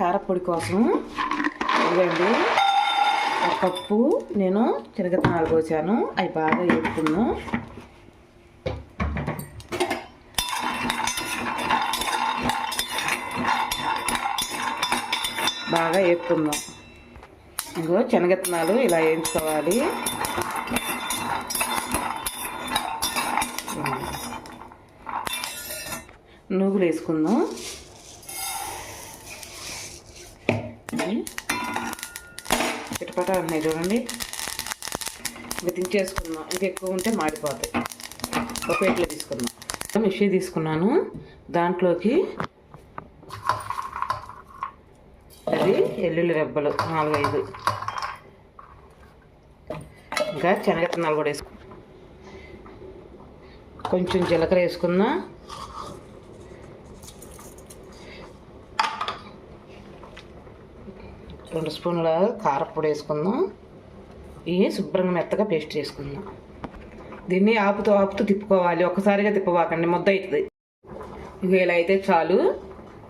కారపొడి కోసం ఇవ్వండి ఒక కప్పు నేను శనగతనాలు పోసాను. అవి బాగా వేపుకున్నాం బాగా వేపుకుందాం ఇంకో శనగతనాలు ఇలా వేయించుకోవాలి. నువ్వులు వేసుకుందాం. చిటపట ఉన్నాయి చూడండి. ఇంకా దించేసుకుందాం ఇంకా ఎక్కువ ఉంటే మాడిపోతాయి. ఒక ప్లేట్లో తీసుకుందాం. మిషి తీసుకున్నాను. దాంట్లోకి అది ఎల్లుల్లి రెబ్బలు నాలుగైదు. ఇంకా శనగత్తనాలు కూడా వేసుకు కొంచెం జీలకర్ర వేసుకుందాం రెండు స్పూన్ల కారపొడి వేసుకుందాం. ఇవి శుభ్రంగా మెత్తగా పేస్ట్ చేసుకుందాం. దీన్ని ఆపుతూ ఆపుతూ తిప్పుకోవాలి. ఒక్కసారిగా తిప్పబాకండి ముద్ద అవుతుంది. ఇక ఇలా అయితే చాలు.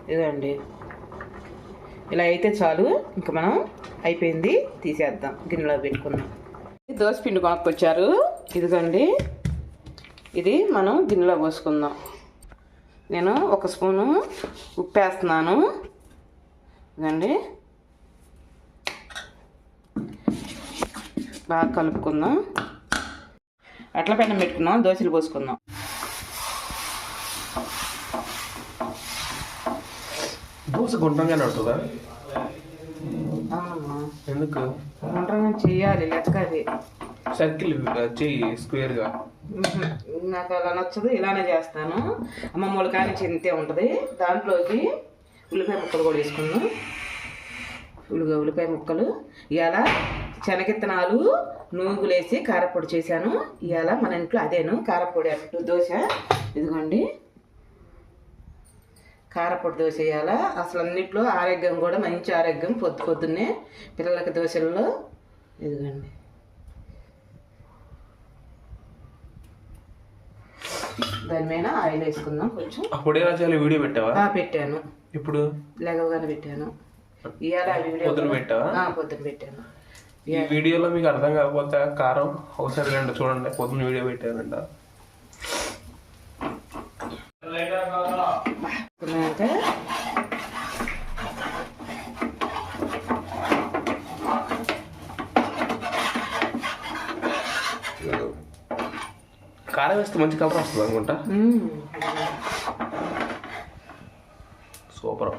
ఇదండి ఇలా అయితే చాలు. ఇంకా మనం అయిపోయింది. తీసేద్దాం. గిన్నెలో పెట్టుకుందాం. దోశ పిండి కొనుక్కొచ్చారు. ఇదిగండి. ఇది మనం గిన్నెలో పోసుకుందాం. నేను ఒక స్పూను ఉప్పు వేస్తున్నాను ఇదండి బాగా కలుపుకుందాం. అట్ల పైన పెట్టుకుందాం దోశలు పోసుకుందాం. దోశ గుండ్రంగానే ఉంటుందా అవునమ్మా ఎందుకు? వంటనం చేయాలి లెక్క అది సర్కిల్ చెయ్యి స్క్వేర్గా. నాకు అలా నచ్చదు ఇలానే చేస్తాను. అమ్మమ్మ వాళ్ళ కానీ ఇంతే ఉంటుంది. దాంట్లోకి ఉల్లిపాయ ముక్కలు కూడా వేసుకుందాం. ఉల్లిగా ఉల్లిపాయ ముక్కలు. ఇవాళ శనగిత్తనాలు నూగులు వేసి కారపొడి చేశాను. ఇవాళ మన ఇంట్లో అదేను కారపొడి అట్టు దోశ. ఇదిగోండి. కారపొడి దోశ వేయాల అసలు అన్నిట్లో ఆరోగ్యం కూడా మంచి ఆరోగ్యం పొద్దు పొద్దున్నే పిల్లలకి దోశల్లో. ఇదిగోండి. దాని మీద ఆయిల్ వేసుకుందాం కొంచెం. అప్పుడు ఎలా చేయాలి వీడియో పెట్టావా? ఆ, పెట్టాను. ఇప్పుడు లేవగానే పెట్టాను. ఇవాళ వీడియో పొద్దున పెట్టావా? ఆ, పొద్దున పెట్టాను. ఈ వీడియోలో మీకు అర్థం కాకపోతే కారం ఒకసారి రండి చూడండి పొద్దున వీడియో పెట్టానంట వేసుకున్నాక కారం వేస్తే మంచి కలర్ వస్తుంది అనుకుంటా. సూపర్.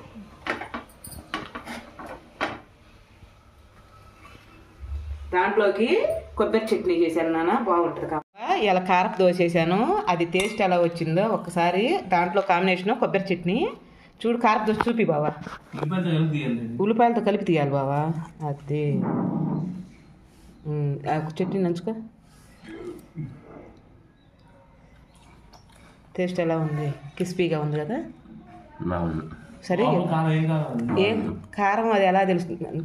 దాంట్లోకి కొబ్బరి చట్నీ చేశాను నాన్న బాగుంటుంది కాబట్టి. ఇలా కారపు దోశ వేసాను అది టేస్ట్ ఎలా వచ్చిందో ఒకసారి దాంట్లో కాంబినేషన్ కొబ్బరి చట్నీ. చూడు కారపు దోశ చూపి బావా. ఉల్లిపాయలతో కలిపి తీయాలి బావా. అది. చట్నీ నంచుకో. టేస్ట్ ఎలా ఉంది? క్రిస్పీగా ఉంది కదా? సరే. ఏం? కారం అది ఎలా తెలుస్తుంది?